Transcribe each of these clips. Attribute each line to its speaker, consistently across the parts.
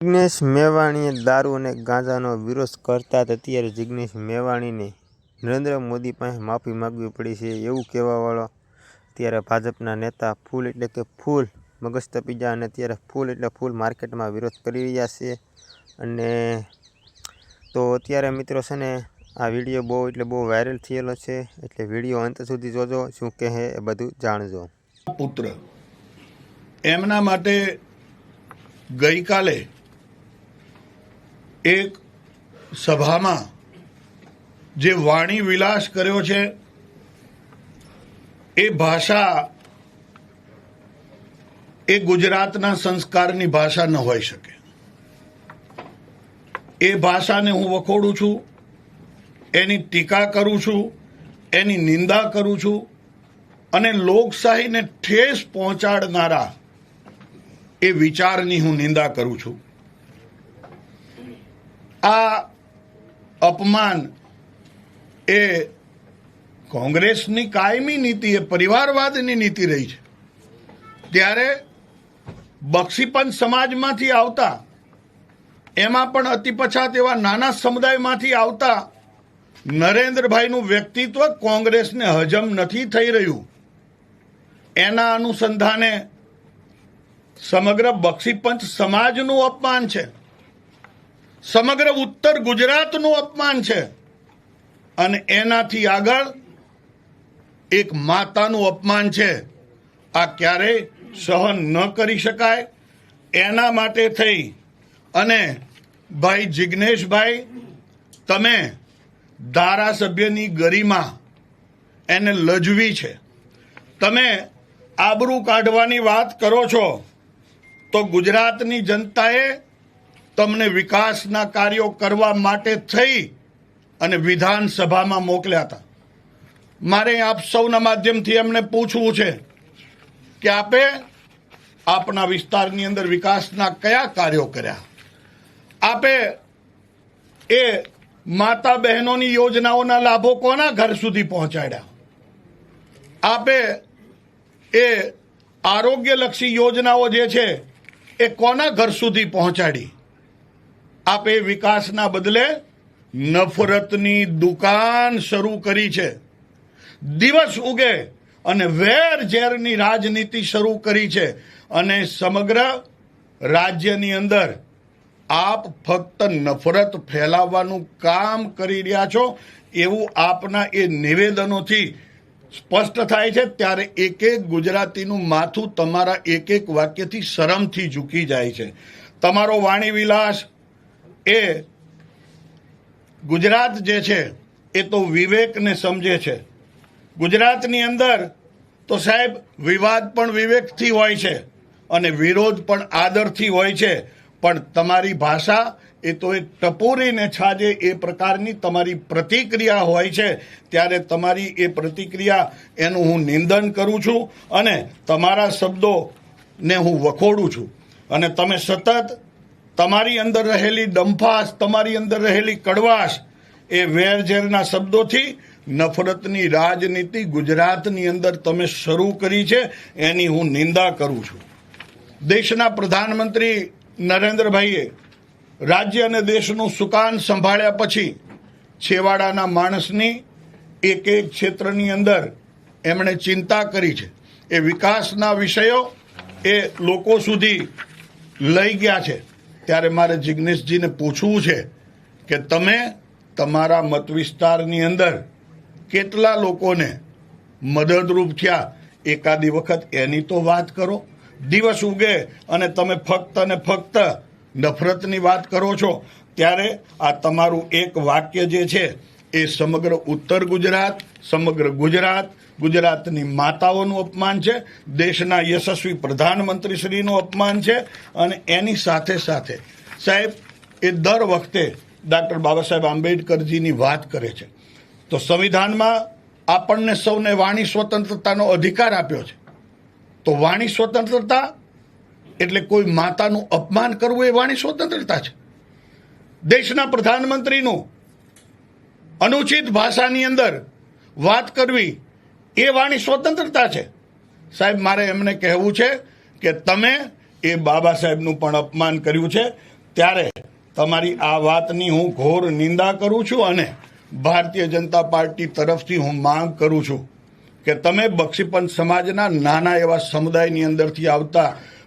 Speaker 1: જિગ્નેશ મેવાણીએ દારૂ અને ગાંજાનો વિરોધ કરતા જ અત્યારે જિગ્નેશ મેવાણીને નરેન્દ્ર મોદી પાસે માફી માગવી પડી છે એવું કહેવાવાળો અત્યારે ભાજપના નેતા ફૂલ એટલે કે ફૂલ મગજ તપી અને અત્યારે ફૂલ એટલે ફૂલ માર્કેટમાં વિરોધ કરી રહ્યા છે. અને તો અત્યારે મિત્રો છે ને, આ વીડિયો બહુ એટલે બહુ વાયરલ થયેલો છે, એટલે વીડિયો અંત સુધી જોજો, શું કહે એ બધું જાણજો.
Speaker 2: પુત્ર, એમના માટે ગઈકાલે એક સભામાં જે વાણી વિલાસ કર્યો છે, એ ભાષા એ ગુજરાતના સંસ્કારની ભાષા ન હોઈ શકે. એ ભાષાને હું વખોડું છું, એની ટીકા કરું છું, એની નિંદા કરું છું, અને લોકશાહીને ઠેસ પહોંચાડનારા એ વિચારની હું નિંદા કરું છું. આ અપમાન એ કોંગ્રેસની કાયમી નીતિ, એ પરિવારવાદની નીતિ રહી છે. ત્યારે બક્ષીપંચ સમાજમાંથી આવતા, એમાં પણ અતિ પછાત એવા નાના સમુદાયમાંથી આવતા નરેન્દ્રભાઈનું વ્યક્તિત્વ કોંગ્રેસને હજમ નથી થઈ રહ્યું. એના અનુસંધાને સમગ્ર બક્ષીપંચ સમાજનું અપમાન છે. સમગ્ર ઉત્તર ગુજરાતનું અપમાન છે. અને એનાથી આગળ એક માતાનું અપમાન છે. આ ક્યારેય સહન ન કરી શકાય. એના માટે થઈ. અને ભાઈ જિજ્ઞેશભાઈ તમે ધારાસભ્યની ગરિમા એને લજવી છે. તમે આબરૂ કાઢવાની વાત કરો છો, તો ગુજરાતની જનતાએ તમને વિકાસના કાર્યો કરવા માટે થઈ અને વિધાનસભામાં મોકલ્યા હતા. મારે આપ સૌના માધ્યમથી એમને પૂછવું છે કે આપે આપના વિસ્તારની અંદર વિકાસના કયા કાર્યો કર્યા? આપે એ માતા બહેનોની યોજનાઓના લાભો કોના ઘર સુધી પહોંચાડ્યા? આપે એ આરોગ્યલક્ષી યોજનાઓ જે છે એ કોના ઘર સુધી પહોંચાડી? આપે વિકાસના બદલે નફરતની દુકાન શરૂ કરી છે. દિવસ ઉગે અને વેર ઝેરની રાજનીતિ શરૂ કરી છે અને સમગ્ર રાજ્યની અંદર આપ ફક્ત નફરત ફેલાવવાનું કામ કરી રહ્યા છો એવું આપના એ નિવેદનોથી સ્પષ્ટ થાય છે. ત્યારે એક એક ગુજરાતીનું માથું તમારા એક એક વાક્યથી શરમથી ઝૂકી જાય છે. તમારો વાણી વિલાસ એ ગુજરાત જે છે, એ તો વિવેકને સમજે છે. ગુજરાતની અંદર તો સાહેબ, વિવાદ પણ વિવેકથી હોય છે અને વિરોધ પણ આદરથી હોય છે. પણ તમારી ભાષા એ તો એક ટપોરીને છાજે એ પ્રકારની તમારી પ્રતિક્રિયા હોય છે. ત્યારે તમારી એ પ્રતિક્રિયા એનું હું નિંદન કરું છું અને તમારા શબ્દોને હું વખોડું છું. અને તમે સતત તમારી અંદર રહેલી ડંફાસ તમારી અંદર રહેલી કડવાશ, એ વેરઝેરના શબ્દોથી નફરતની રાજનીતિ ગુજરાતની અંદર તમે શરૂ કરી છે, એની હું નિંદા કરું છું. દેશના પ્રધાનમંત્રી નરેન્દ્રભાઈએ રાજ્ય અને દેશનું સુકાન સંભાળ્યા પછી છેવાડાના માણસની એક એક ક્ષેત્રની અંદર એમણે ચિંતા કરી છે. એ વિકાસના વિષયો એ લોકો સુધી લઈ ગયા છે. ત્યારે મારે જિજ્ઞેશજીને પૂછવું છે કે તમે તમારા મત વિસ્તારની અંદર કેટલા લોકોને મદદરૂપ થયા? એકાદી વખત એની તો વાત કરો. દિવસ ઉગે અને તમે ફક્ત ને ફક્ત નફરતની વાત કરો છો. ત્યારે આ તમારું એક વાક્ય જે છે એ સમગ્ર ઉત્તર ગુજરાત, સમગ્ર ગુજરાત, ગુજરાતની માતાઓનું અપમાન છે, દેશના યશસ્વી પ્રધાનમંત્રીશ્રીનું અપમાન છે, અને એની સાથે સાથે, સાહેબ, એ દર વખતે ડૉક્ટર બાબા સાહેબ આંબેડકરજીની વાત કરે છે. તો સંવિધાનમાં આપણને સૌને વાણી સ્વતંત્રતાનો અધિકાર આપ્યો છે. તો વાણી સ્વતંત્રતા એટલે કોઈ માતાનું અપમાન કરવું એ વાણી સ્વતંત્રતા છે. દેશના પ્રધાનમંત્રીનું અનુચિત ભાષાની અંદર વાત કરવી એ વાણી સ્વતંત્રતા છે. સાહેબ, મારે એમને કહેવું છે કે તમે એ બાબા સાહેબનું પણ અપમાન કર્યું છે. ત્યારે તમારી આ વાતની હું ઘોર નિંદા કરું છું અને ભારતીય જનતા પાર્ટી તરફથી હું માંગ કરું છું કે તમે બક્ષીપંચ સમાજના નાના એવા સમુદાયની અંદરથી આવતા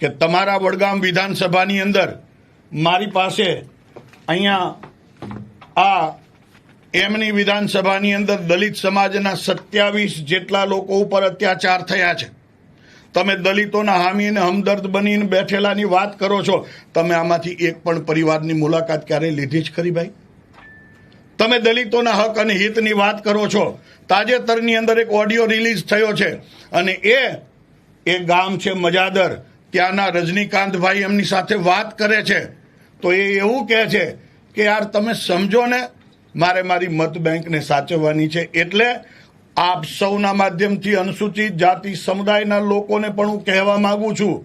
Speaker 2: કે તમારા વડગામ વિધાનસભાની અંદર મારી પાસે અહીંયા આ એમની વિધાનસભાની અંદર દલિત સમાજના સત્યાવીસ જેટલા લોકો ઉપર અત્યાચાર થયા છે. તમે દલિતોના હામીને હમદર્દ બનીને બેઠેલાની વાત કરો છો. તમે આમાંથી એક પણ પરિવારની મુલાકાત ક્યારેય લીધી જ ખરી ભાઈ? તમે દલિતોના હક અને હિતની વાત કરો છો. તાજેતરની અંદર એક ઓડિયો રિલીઝ થયો છે. અને એ એ ગામ છે મજાદર. ત્યાંના રજનીકાંતભાઈ એમની સાથે વાત કરે છે, તો એ એવું કહે છે કે, યાર, તમે સમજો ને, મારે મારી મત બેંકને સાચવવાની છે. એટલે આપ સૌના માધ્યમથી અનુસૂચિત જાતિ સમુદાયના લોકોને પણ હું કહેવા માંગુ છું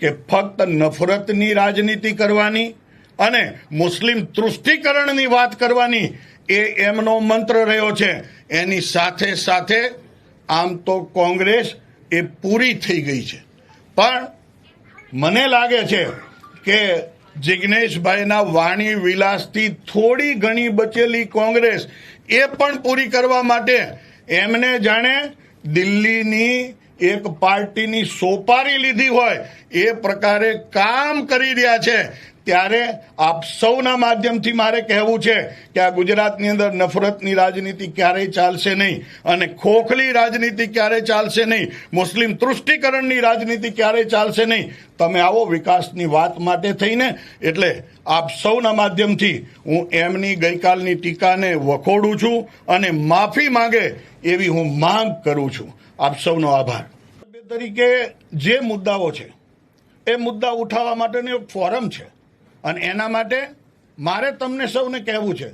Speaker 2: કે, ફક્ત નફરતની રાજનીતિ કરવાની અને મુસ્લિમ તૃષ્ટિકરણની વાત કરવાની એ એમનો મંત્ર રહ્યો છે. એની સાથે સાથે આમ તો કોંગ્રેસ એ પૂરી થઈ ગઈ છે. પણ મને લાગે છે કે જિજ્ઞેશભાઈના વાણી વિલાસથી થોડી ઘણી બચેલી કોંગ્રેસ એ પણ પૂરી કરવા માટે એમને જાણે દિલ્હીની એક પાર્ટીની સોપારી લીધી હોય એ પ્રકારે કામ કરી રહ્યા છે. ત્યારે આપ સૌના માધ્યમથી મારે કહેવું છે કે આ ગુજરાતની અંદર નફરતની રાજનીતિ ક્યારેય ચાલશે નહીં અને ખોખલી રાજનીતિ ક્યારેય ચાલશે નહીં, મુસ્લિમ તૃષ્ટિકરણની રાજનીતિ ક્યારેય ચાલશે નહીં. તમે આવો વિકાસની વાત માટે થઈને, એટલે આપ સૌના માધ્યમથી હું એમની ગઈકાલની ટીકાને વખોડું છું અને માફી માંગે એવી હું માંગ કરું છું. આપ સૌનો આભાર. તરીકે જે મુદ્દાઓ છે, એ મુદ્દા ઉઠાવવા માટેનું એક ફોરમ છે. અને એના માટે મારે તમને સૌને કહેવું છે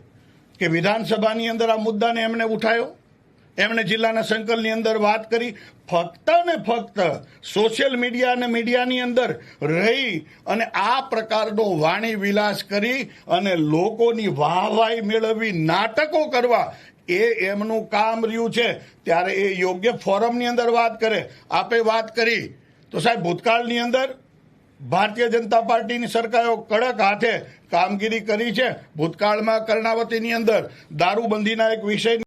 Speaker 2: કે વિધાનસભાની અંદર આ મુદ્દાને એમણે ઉઠાવ્યો એમણે જિલ્લાના સંકલની અંદર વાત કરી, ફક્ત ને ફક્ત સોશિયલ મીડિયા અને મીડિયાની અંદર રહી અને આ પ્રકારનો વાણી વિલાસ કરી અને લોકોની વાહવાઈ મેળવવી, નાટકો કરવા, એ એમનું કામ રહ્યું છે. ત્યારે એ યોગ્ય ફોરમની અંદર વાત કરે. આપે વાત કરી. તો સાહેબ, ભૂતકાળની અંદર ભારતીય જનતા પાર્ટીની સરકારો કડક હાથે કામગીરી કરી છે. ભૂતકાળમાં કર્ણાવતીની અંદર દારૂબંધીના એક વિષય